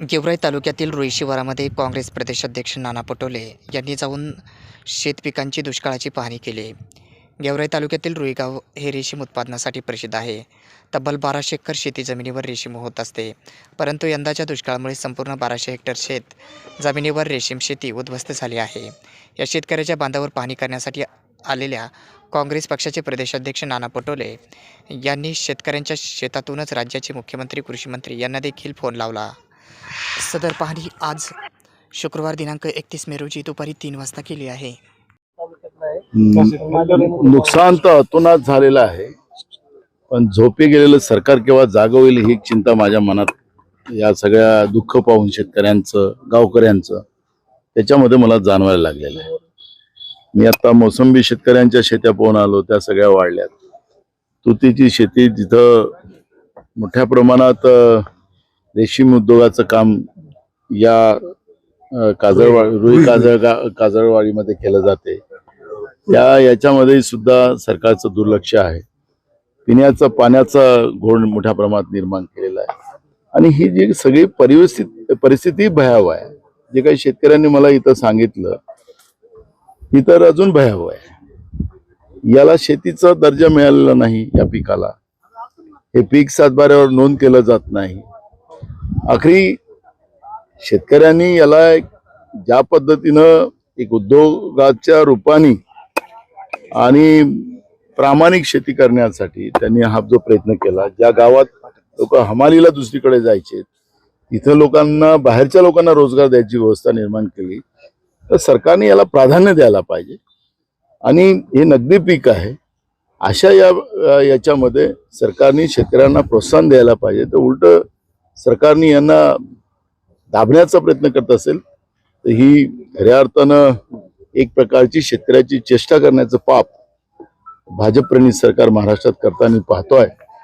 गेवराई तालुक्यातील रुई शिवारामध्ये काँग्रेस प्रदेशाध्यक्ष नाना पटोले यांनी जाऊन शेतपिकांची दुष्काळाची पाहणी केली. गेवराई तालुक्यातील रुईगाव हे रेशीम उत्पादनासाठी प्रसिद्ध आहे. तब्बल बाराशे एकर शेती जमिनीवर रेशीम होत असते. परंतु यंदाच्या दुष्काळामुळे संपूर्ण बाराशे हेक्टर शेत जमिनीवर रेशीम शेती उद्ध्वस्त झाली आहे. या शेतकऱ्याच्या बांधावर पाहणी करण्यासाठी आलेल्या काँग्रेस पक्षाचे प्रदेशाध्यक्ष नाना पटोले यांनी शेतकऱ्यांच्या शेतातूनच राज्याचे मुख्यमंत्री कृषीमंत्री यांना देखील फोन लावला. सदर पाहणी आज शुक्रवार दिनांक एकतीस मे रोजी दुपारी तीन वाजता केली आहे. नुकसान तर अतोनात झालेलं आहे. पण झोपे गेलेलं सरकार केव्हा जाग होईल ही चिंता माझ्या मनात या सगळ्या दुःख पाहून शेतकऱ्यांचं गावकऱ्यांचं त्याच्यामध्ये मला जाणवायला लागलेलं आहे. मी आता मोसंबी शेतकऱ्यांच्या शेत्या पाहून आलो त्या सगळ्या वाढल्यात. तुतीची शेती जिथं मोठ्या प्रमाणात रेशीम उद्योगाचं काम या काजळवाडी रुई काजळ काजळवाडीमध्ये केलं जाते. त्या याच्यामध्ये सुद्धा सरकारचं दुर्लक्ष आहे. पिण्याचं पाण्याचा घोळ मोठ्या प्रमाणात निर्माण केलेला आहे. आणि ही जी सगळी परिस्थिती परिस्थिती भयावह आहे. जे काही शेतकऱ्यांनी मला इथं सांगितलं ही तर अजून भयावह आहे. याला शेतीचा दर्जा मिळालेला नाही या पिकाला. हे पीक सातबाऱ्यावर नोंद केलं जात नाही. आखरी शेतकऱ्यांनी याला एक ज्या पद्धतीनं एक उद्योगाच्या रूपाने आणि प्रामाणिक शेती करण्यासाठी त्यांनी हा जो प्रयत्न केला ज्या गावात लोक हमालीला दुसरीकडे जायचे इथं लोकांना बाहेरच्या लोकांना रोजगार द्यायची व्यवस्था निर्माण केली तर सरकारने याला प्राधान्य द्यायला पाहिजे. आणि हे नगदी पीक आहे. अशा या याच्यामध्ये सरकारने शेतकऱ्यांना प्रोत्साहन द्यायला पाहिजे. तर उलट सरकारने यांना दाबण्याचा प्रयत्न करत असेल तर ही खऱ्या अर्थानं एक प्रकारची शेतकऱ्याची चेष्टा करण्याचं पाप भाजपप्रणित सरकार महाराष्ट्रात करताना पाहतो आहे